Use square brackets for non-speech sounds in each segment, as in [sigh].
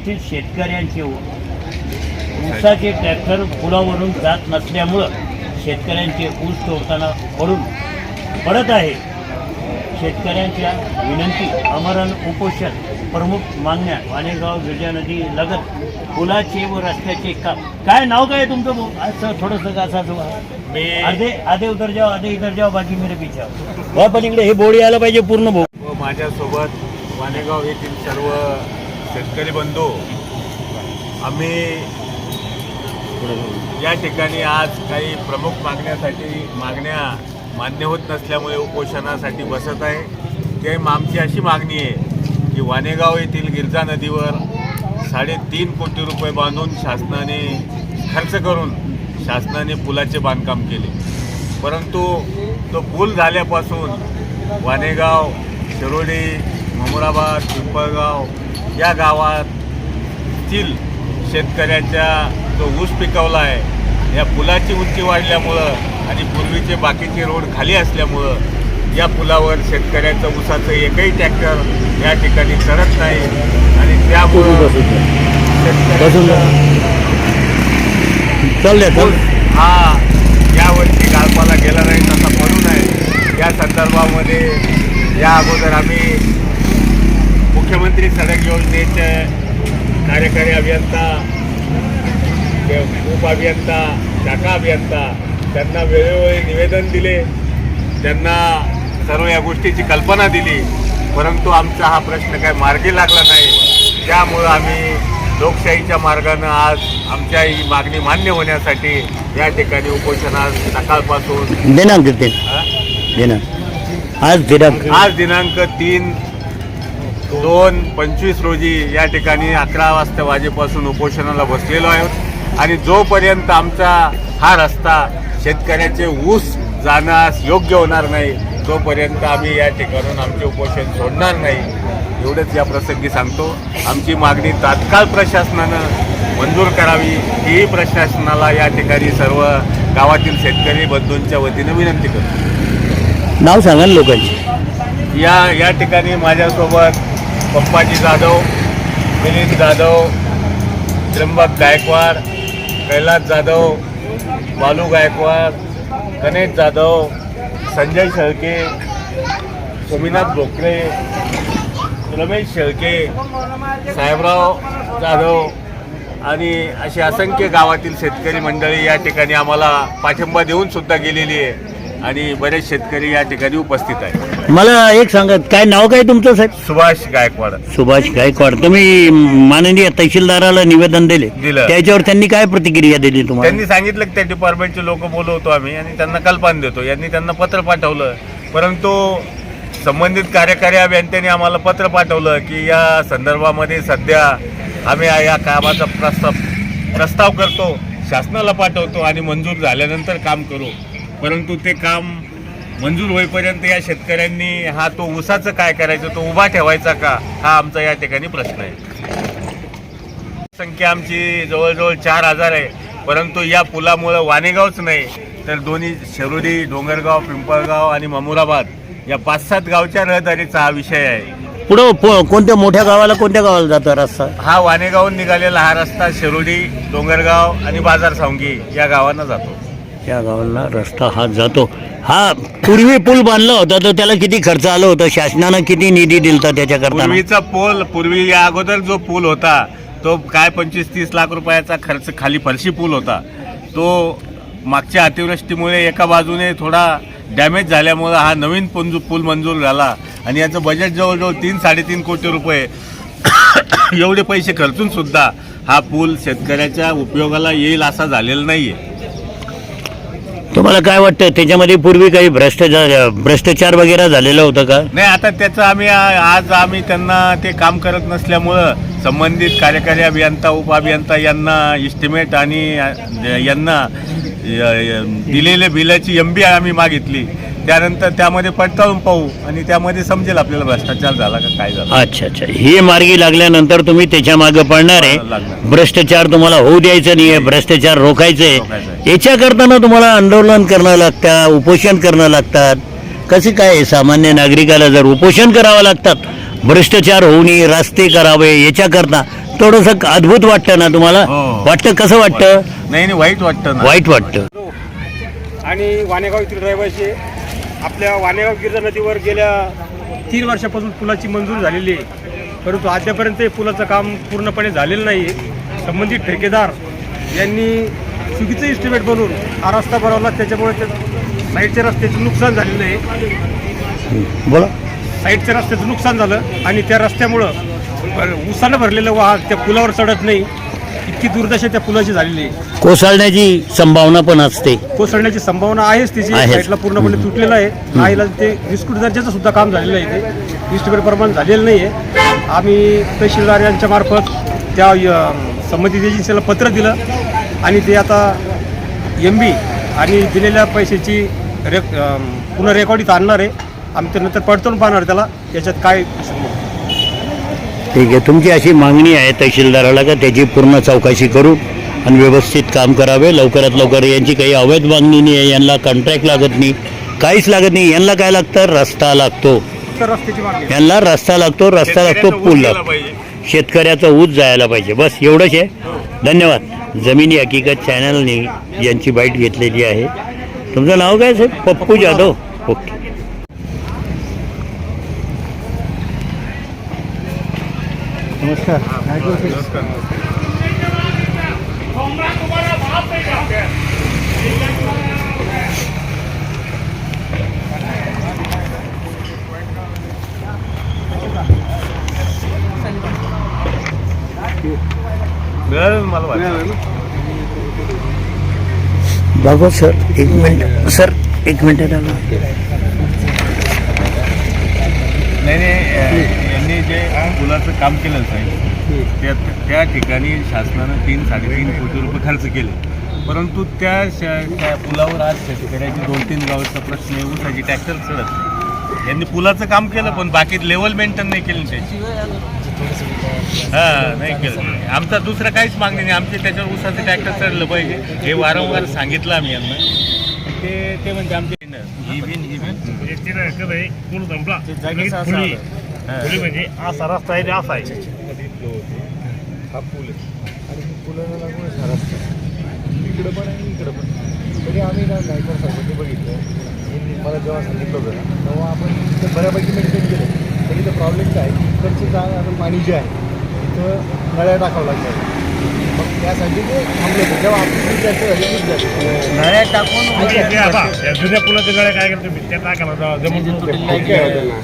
येथील शेतकऱ्यांचे ऊसाचे ट्रॅक्टर पुलावरून जात नसल्यामुळं शेतकऱ्यांचे ऊस तोडताना पडून पडत आहे शेतकऱ्यांच्या विनंती अमरण उपोषण प्रमुख मागण्या वाणेगाव विजय नदी लगत पुलाचे व रस्त्याचे काम काय नाव काय आहे तुमचं भाऊ? असं थोडंसं का असं मी आधे आधे उतर जाओ आधे इधर जाओ बाकी मेरे पीछे आओ. हो पण इकडे हे बोर्ड यायला पाहिजे पूर्ण भाऊ माझ्यासोबत वाणेगाव येथील सर्व शेतकरी बंधू आम्ही या ठिकाणी आज काही प्रमुख मागण्यासाठी मागण्या मान्य होत नसल्यामुळे उपोषणासाठी बसत आहे. ते आमची अशी मागणी आहे की वानेगाव येथील गिरजा नदीवर साडेतीन कोटी रुपये बांधून शासनाने खर्च करून शासनाने पुलाचे बांधकाम केले. परंतु तो पूल झाल्यापासून वानेगाव शिरोडी ममुराबाद पिंपळगाव या गावातील शेतकऱ्याच्या जो ऊस पिकवला आहे या पुलाची उंची वाढल्यामुळं आणि पूर्वीचे बाकीचे रोड खाली असल्यामुळं या पुलावर शेतकऱ्याचं ऊसाचं एकही ट्रॅक्टर या ठिकाणी करत नाही आणि त्यामुळं शेतकऱ्याचं हा यावर्षी गाळपाला गेला नाही तसा म्हणून आहे या संदर्भामध्ये या अगोदर आम्ही मुख्यमंत्री सडक योजनेचे कार्यकारी अभियंता उप अभियंता शाखा अभियंता त्यांना वेळोवेळी निवेदन दिले. त्यांना सर्व या गोष्टीची कल्पना दिली. परंतु आमचा हा प्रश्न काय मार्गी लागला नाही. त्यामुळं आम्ही लोकशाहीच्या मार्गानं आज आमच्या ही मागणी मान्य होण्यासाठी या ठिकाणी उपोषणास सकाळपासून दिनांक दिनांक. आज दिनांक आज दिनांक तीन दोन पंचवीस रोजी या ठिकाणी अकरा वाजता वाजेपासून उपोषणाला बसलेलो आहोत आणि जोपर्यंत आमचा हा रस्ता शेतकऱ्याचे ऊस जाण्यास योग्य होणार नाही तोपर्यंत आम्ही या ठिकाणून आमचे उपोषण सोडणार नाही. एवढंच या प्रसंगी सांगतो. आमची मागणी तात्काळ प्रशासनानं मंजूर करावी ही प्रशासनाला या ठिकाणी सर्व गावातील शेतकरी बंधूंच्या वतीनं विनंती करतो. नाव सांगा ना लोकांची. या या ठिकाणी माझ्यासोबत पप्पाजी जाधव मिलिंद जाधव त्र्यंबक गायकवाड कैलास जाधव बालू गायकवाड गणेश जाधव संजय शेळके सोमीनाथ भोकरे रमेश शेळके साहेबराव जाधव आणि अशी असंख्य गावातील शेतकरी मंडळी या ठिकाणी आम्हाला पाठिंबा देऊन सुद्धा गेलेली आहे. आणि बरेच शेतकरी या ठिकाणी उपस्थित आहेत. मला एक सांगा काय नाव काय तुमचं साहेब? सुभाष गायकवाड. सुभाष गायकवाड. तुम्ही माननीय तहसीलदाराला निवेदन दिले. दिलं. त्याच्यावर त्यांनी काय प्रतिक्रिया दिली तुम्हाला? त्यांनी सांगितलं की त्या डिपार्टमेंटचे लोक बोलवतो आम्ही आणि त्यांना कल्पना देतो. यांनी त्यांना पत्र पाठवलं. परंतु संबंधित कार्यकारी अभियंत्यांनी आम्हाला पत्र पाठवलं की या संदर्भामध्ये सध्या आम्ही या कामाचा प्रस्ताव प्रस्ताव करतो शासनाला पाठवतो आणि मंजूर झाल्यानंतर काम करू. परंतु ते काम मंजूर होईपर्यंत या शेतकऱ्यांनी हा तो ऊसाचं काय करायचं तो उभा ठेवायचा का? हा आमचा या ठिकाणी प्रश्न आहे. संख्या आमची जवळजवळ चार हजार आहे. परंतु या पुलामुळं वाणेगावच नाही तर दोन्ही शेरुडी डोंगरगाव पिंपळगाव आणि ममुराबाद या पाच सात गावच्या रहदारीचा हा विषय आहे. पुढं कोणत्या मोठ्या गावाला कोणत्या गावाला जातो रस्ता? हा वाणेगावहून निघालेला हा रस्ता शेरुडी डोंगरगाव आणि बाजार सावंगी या गावांना जातो. त्या गावाला रस्ता हा जातो. हा पूर्वी पूल बांधला होता तर त्याला किती खर्च आला होता? शासनानं किती निधी दिलता त्याच्याकरता पूर्वीचा पूल पूर्वी या अगोदर जो पूल होता तो काय पंचवीस तीस लाख रुपयाचा खर्च खाली फरशी पूल होता. तो मागच्या अतिवृष्टीमुळे एका बाजूने थोडा डॅमेज झाल्यामुळं हा नवीन पंजू पूल मंजूर झाला. आणि याचं बजेट जवळजवळ तीन साडेतीन कोटी रुपये. [coughs] एवढे पैसे खर्चून सुद्धा हा पूल शेतकऱ्याच्या उपयोगाला येईल असा झालेला नाही आहे तुम्हाला काय वाटतं त्याच्यामध्ये पूर्वी काही भ्रष्टाचार भ्रष्टाचार वगैरे झालेलं होतं का? नाही आता त्याचं आम्ही आ- आज आम्ही त्यांना ते काम करत नसल्यामुळं संबंधित कार्यकारी अभियंता उप अभियंता यांना इस्टिमेट आणि अ, यांना य- दिलेल्या बिलाची एम बी आम्ही मागितली. त्यानंतर त्यामध्ये पडताळून पाहू आणि त्यामध्ये समजेल आपल्याला भ्रष्टाचार झाला का काय झाला. अच्छा अच्छा. हे मार्गी लागल्यानंतर तुम्ही त्याच्यामागे पडणार आहे. लागणार. भ्रष्टाचार तुम्हाला होऊ द्यायचं नाही. आहे भ्रष्टाचार रोखायचं आहे याच्याकरताना तुम्हाला आंदोलन करणं लागतं उपोषण करणं लागतात. कसे काय आहे? सामान्य नागरिकाला जर उपोषण करावं लागतात भ्रष्टाचार होऊ नये रस्ते करावे याच्याकरता थोडंसं अद्भुत वाटतं ना तुम्हाला? हो. वाटतं? कसं वाटतं? नाही नाही वाईट वाटतं ना. वाईट वाटतं. आणि वाणेगाव येथील रहिवासी आपल्या वाणेगाव गिरजा नदीवर गेल्या तीन वर्षापासून पुलाची मंजूर झालेली आहे. परंतु अद्यापर्यंत हे पुलाचं काम पूर्णपणे झालेलं नाही आहे. संबंधित ठेकेदार यांनी चुकीचं इस्टिमेट बनवून हा रस्ता बनवला. त्याच्यामुळे त्या साईडच्या रस्त्याचं नुकसान झालेलं आहे. बोला. साईडच्या रस्त्याचं नुकसान झालं आणि त्या रस्त्यामुळं उसानं भरलेलं वाहन त्या पुलावर चढत नाही. इतकी दुर्दशा त्या पुलाची झालेली आहे. कोसळण्याची संभावना पण असते. कोसळण्याची संभावना आहेच तिची. आहेच. साईडला पूर्णपणे तुटलेलं आहे. आईला ते विस्कुट दर्जाचं सुद्धा काम झालेलं आहे ते इस्टिमेट प्रमाण झालेलं नाही आहे आम्ही तहसीलदार यांच्या मार्फत त्या अ, संबंधित एजन्सीला पत्र दिलं आणि ते आता एम बी आणि दिलेल्या पैशाची रेक अ, पुन्हा रेकॉर्डित आणणार आहे. आम्ही ते नंतर पडताळून पाहणार त्याला. याच्यात काय ठीक आहे. तुमची अशी मागणी आहे तहसीलदाराला का त्याची पूर्ण चौकशी करू आणि व्यवस्थित काम करावे? लवकरात लवकर यांची काही अवैध मागणी नाही आहे यांना कॉन्ट्रॅक्ट लागत नाही. काहीच लागत नाही. यांना काय लागतं? रस्ता लागतो. यांना रस्ता लागतो रस्ता लागतो पूल लागतो. शेतकऱ्याचा ऊस जायला पाहिजे. बस एवढंच आहे. धन्यवाद. जमिनी हकीकत चॅनलने यांची बाईट घेतलेली आहे. तुमचं नाव काय साहेब? पप्पू जाधव. ओके. मिळालं ना मला वाटतं. भागवत सर एक मिनिट सर एक मिनिट दादा नाही नाही अ, यांनी जे पुलाचं काम केलं साहेब त्या त्या ठिकाणी शासनानं तीन साडेतीन कोटी रुपये खर्च केले. परंतु त्या पुलावर आज शेतकऱ्याची दोन तीन गावाचा प्रश्न आहे ऊसाची ट्रॅक्टर चढत. नाही. यांनी पुलाचं काम केलं पण बाकी लेवल मेंटेन नाही केली त्याची. हा नाही केलं. आमचा दुसरं काहीच मागणी नाही. आमचे त्याच्यावर ऊसाचं ट्रॅक्टर चढलं पाहिजे. हे वारंवार सांगितलं आम्ही यांना. ते ते म्हणजे आमचे इव्हिन हा. म्हणजे असा रस्ता आहे असा आहे हा पूल आहे आणि पुला पुलाला लागूनच हा रस्ता आहे. इकडं पण आहे इकडं पण तरी आम्ही ना गायकवाड साहेबांनी बघितलं मला जेव्हा सांगितलं होतं ना तेव्हा आपण ते बऱ्यापैकी मेंटेन केलं तरी तर प्रॉब्लेम काय इकडची इकडचं जाग आता पाणी जे आहे तिथं नळ्या टाकावं लागणार मग त्यासाठी ते थांबले होते. जेव्हा आपण जास्त झाली खूप जास्त नळ्या टाकून जुन्या पुलाच्या गळ्या काय करतो मी त्या टाकायला जमून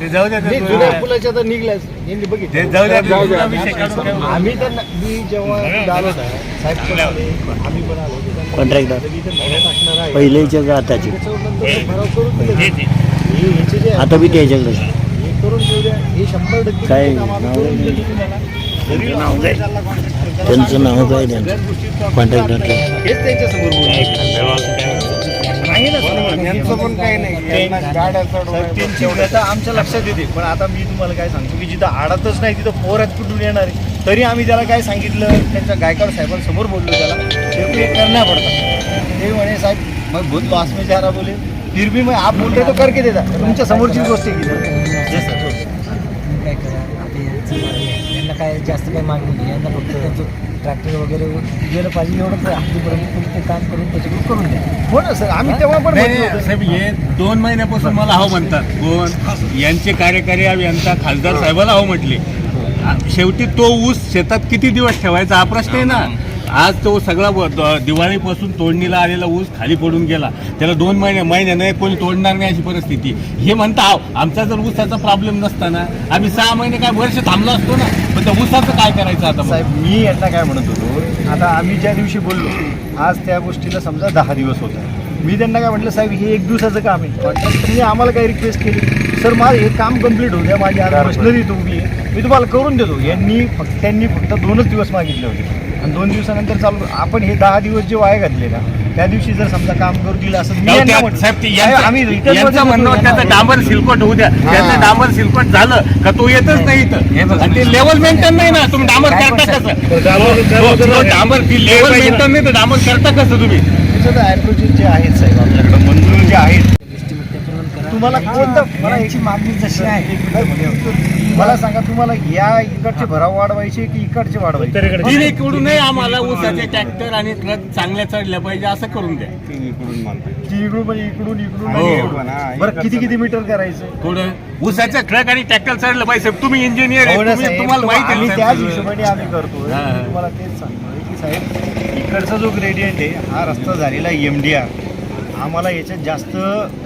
ते जाऊ. द्या नाही, ते जुन्या पुलाच्या तर निघल्याच यांनी ते बघितलं जाऊ द्या. आम्ही त्यांना मी जेव्हा इथं आलो ना साहेब पण आले आम्ही पण आलो. तर कॉन्ट्रॅक्टर आहे. पहिलेच्या आताची हे आता बी त्याच्याकडे हे करून देऊ द्या हे शंभर टक्के काय त्यांचं नाव काय त्यांचं? हेच त्यांच्यासमोर यांचं पण काही नाही. त्यांची व्यथा आमच्या लक्षात येते. पण आता मी तुम्हाला काय सांगतो की जिथं आडातच नाही तिथं पोरात कुठून येणार? आहे तरी आम्ही त्याला काय सांगितलं त्यांच्या गायकवाड साहेबांसमोर बोललो त्याला. एक करण्या पडतात. ते म्हणे साहेब मग बहुत लॉस में जा रहा बोले. फिर भी मैं आप बोल रहे तो करके देता. तुमच्या समोरची गोष्ट आहे काय जास्त काही मागणी नाही यांना फक्त त्यांचं ट्रॅक्टर वगैरे गेलं पाहिजे एवढंच आहे. हद्दीपर्यंत तुम्ही ते काम करून त्याच्याकडून करून द्या हो ना सर. आम्ही तेव्हा पण नाही, नाही. साहेब हे दोन महिन्यापासून मला हो म्हणतात. कोण? यांचे कार्यकारी अभियंता खासदार साहेबाला हो म्हटले. शेवटी तो ऊस शेतात किती दिवस ठेवायचा? हा प्रश्न आहे ना. आज तो सगळा दिवाळीपासून तोडणीला आलेला ऊस खाली पडून गेला. त्याला दोन महिने महिन्याने कोणी तोडणार नाही अशी परिस्थिती. हे म्हणता "अहो, आमचा जर ऊसाचा प्रॉब्लेम नसताना आम्ही सहा महिने काय वर्ष थांबलो असतो ना? पण त्या ऊसाचं काय करायचं आता? साहेब मी यांना काय म्हणत होतो आता आम्ही ज्या दिवशी बोललो आज त्या गोष्टीला समजा दहा दिवस होता मी त्यांना काय म्हटलं साहेब हे एक दिवसाचं काम आहे. तुम्ही आम्हाला काय रिक्वेस्ट केली. सर माझं हे काम कंप्लीट होऊ द्या माझी आज मशिनरी उभी आहे. मी तुम्हाला करून देतो. यांनी फक्त त्यांनी फक्त दोनच दिवस मागितले होते. आणि दोन दिवसानंतर चालू आपण हे दहा दिवस जे वाया घातले ना त्या दिवशी जर समजा काम करू दिलं असं मी यांना म्हटलं. आम्ही मध्ये म्हणणं होतं त्याचं. डांबर सिलकट होऊ द्या. त्याचं डांबर सिलकट झालं का तो येतच नाही इथं. आणि ते लेवल मेंटेन नाही ना. तुम्ही डांबर करता कसं? डांबर- हो, तो डांबर ती लेवल मेंटेन नाही तर डांबर करता कसं तुम्ही? त्याच्यात जे आहेत साहेब आपल्याकडे मंजूर जे आहेत. तुम्हाला कोणतं मला यांची मागणी जशी आहे. मला सांगा तुम्हाला या इकडचे भराव वाढवायचे की इकडचे वाढवायचे तिन्हीकडून आम्हाला ऊसाचे ट्रॅक्टर आणि ट्रक चांगल्या चढल्या पाहिजे असं करून द्या. ती इकडून म्हणजे इकडून इकडून हो. इकडून. बरं किती किती मीटर करायचं? थोडं. ऊसाचं ट्रक आणि ट्रॅक्टर चढलं पाहिजे तुम्ही इंजिनियर हो ना आहे साहेब, तुम्हाला माहिती आम्ही आहे त्याच साहेब. हिशोबाने आम्ही करतो हा. तुम्हाला तेच सांगतोय की साहेब इकडचा जो ग्रेडियंट आहे हा रस्ता झालेला एम डी आर आम्हाला याच्यात जास्त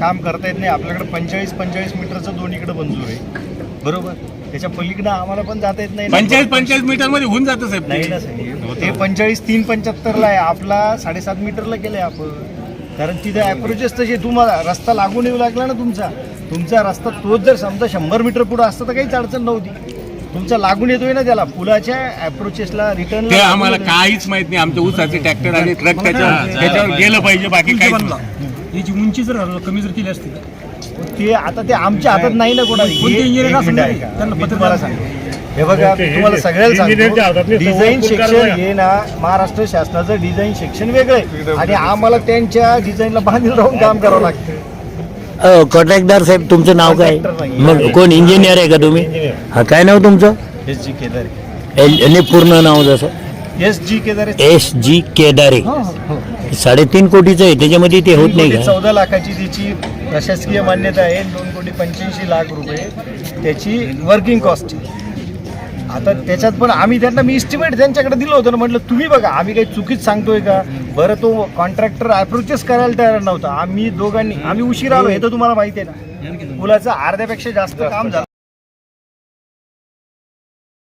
काम करता येत नाही. आपल्याकडे पंचेचाळीस पंचेचाळीस मीटरचं दोन्हीकडे मंजूर आहे. बरोबर. त्याच्या पलीकडे आम्हाला पण जाता येत नाही ना. पंचेचाळीस पंचेचाळीस मीटरमध्ये होऊन जातं साहेब नाही ना साहेब. ते पंचेचाळीस तीन पंच्याहत्तरला आहे. आपला साडेसात मीटरला केलंय आपण. कारण तिथे अप्रोचेस तसे तुम्हाला रस्ता लागून येऊ लागला ना तुमचा. तुमचा रस्ता तोच जर समजा शंभर मीटर पुढे असता तर काहीच अडचण नव्हती. तुमचा लागून येतोय ना त्याला. पुलाच्या अप्रोचेसला रिटर्न ते आम्हाला काहीच माहीत नाही. आमच्या ऊसाचे ट्रॅक्टर आणि ट्रक त्याच्यावर त्याच्यावर गेलं पाहिजे बाकी काही याची उंची जर कमी जर केली असती ते आता ते आमच्या हातात नाही ना कोणाला. कोणते हे- engineer एक असेल मिनिट तरी ऐका. त्यांना मी पत्र तुम्हाला द्या. हे बघा मी तुम्हाला सगळ्याला सांगतो. डिझाईन सेक्शन हे ना महाराष्ट्र शासनाचं डिझाईन सेक्शन वेगळं आहे. आणि आम्हाला त्यांच्या डिझाईनला बांधील राहून काम करावं लागतं. कॉन्ट्रॅक्टर साहेब तुमचं नाव काय? नाही. मग कोण? इंजिनियर आहे का तुम्ही? हा काय नाव तुमचं? एस जी केदारे. एल- आणि पूर्ण नाव जसं एस जी केदारे एस जी केदारे साडेतीन कोटीचं आहे त्याच्यामध्ये ते होत नाही का? चौदा लाखाची त्याची प्रशासकीय मान्यता आहे दोन कोटी पंच्याऐंशी लाख रुपये. त्याची वर्किंग कॉस्ट आता त्याच्यात पण आम्ही त्यांना मी इस्टिमेट त्यांच्याकडे दिलं होतं ना म्हटलं तुम्ही बघा आम्ही काही चुकीच सांगतोय का? बरं तो कॉन्ट्रॅक्टर अप्रोचेस करायला तयार नव्हता. आम्ही दोघांनी आम्ही उशीर आलो हे तर तुम्हाला माहिती आहे ना. मुलाचं अर्ध्यापेक्षा जास्त. काम झालं.